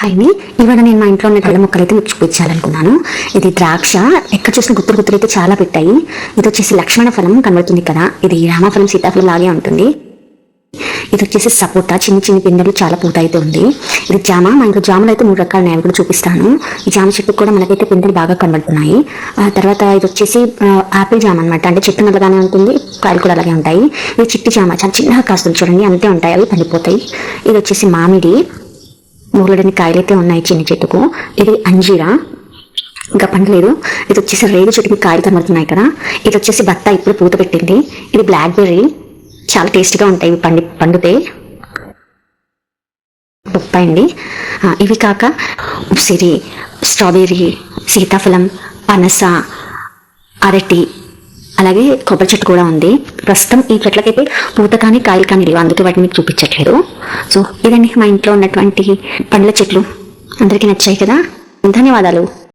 హాయ్ని ఇవాళ నేను మా ఇంట్లో ఉన్న కళ్ళ మొక్కలు అయితే మీకు చూపించాలనుకున్నాను. ఇది ద్రాక్ష ఎక్కడ చూసిన గుత్తులు గుత్తులు అయితే చాలా పెట్టాయి. ఇది వచ్చేసి లక్ష్మణ ఫలం కనబడుతుంది కదా. ఇది రామఫలం సీతాఫలం లాగే ఉంటుంది. ఇది వచ్చేసి సపోటా చిన్న చిన్న పిందెలు చాలా పూత అయితే ఉంది. ఇది జామ మా ఇంట్లో జామలు అయితే మూడు రకాల నేను కూడా చూపిస్తాను. ఈ జామ చెట్టు కూడా మనకైతే పిందెలు బాగా కనబడుతున్నాయి. ఆ తర్వాత ఇది వచ్చేసి ఆపిల్ జామ అనమాట అంటే చెట్టు నల్లగానే ఉంటుంది కాయలు కూడా అలాగే ఉంటాయి. ఇది చిట్టి జామ చాలా చిన్నగా కాస్తుంది చూడండి అంతే ఉంటాయి అవి పండిపోతాయి. ఇది వచ్చేసి మామిడి. మూలడని కాయలు అయితే ఉన్నాయి చిన్న చెట్టుకు. ఇది అంజీరా. ఇంకా పండలేదు. ఇది వచ్చేసి రేగు చెట్టుకి కాయలు కనబడుతున్నాయి కదా ఇది వచ్చేసి బత్త ఇప్పుడు పూత పెట్టింది. ఇది బ్లాక్ బెర్రీ చాలా టేస్టీగా ఉంటాయి ఇవి పండి పండుతే. బొప్పాయి అండి. ఇవి కాక ఉసిరి స్ట్రాబెర్రీ సీతాఫలం పనస అరటి అలాగే కొబ్బరి చెట్టు కూడా ఉంది. ప్రస్తుతం ఈ చెట్లకైతే పూత కానీ కాయలు కానీ లేవు. అందుకే వాటిని మీకు చూపించట్లేదు. సో ఇదండి మా ఇంట్లో ఉన్నటువంటి పండ్ల చెట్లు. అందరికీ నచ్చాయి కదా? ధన్యవాదాలు.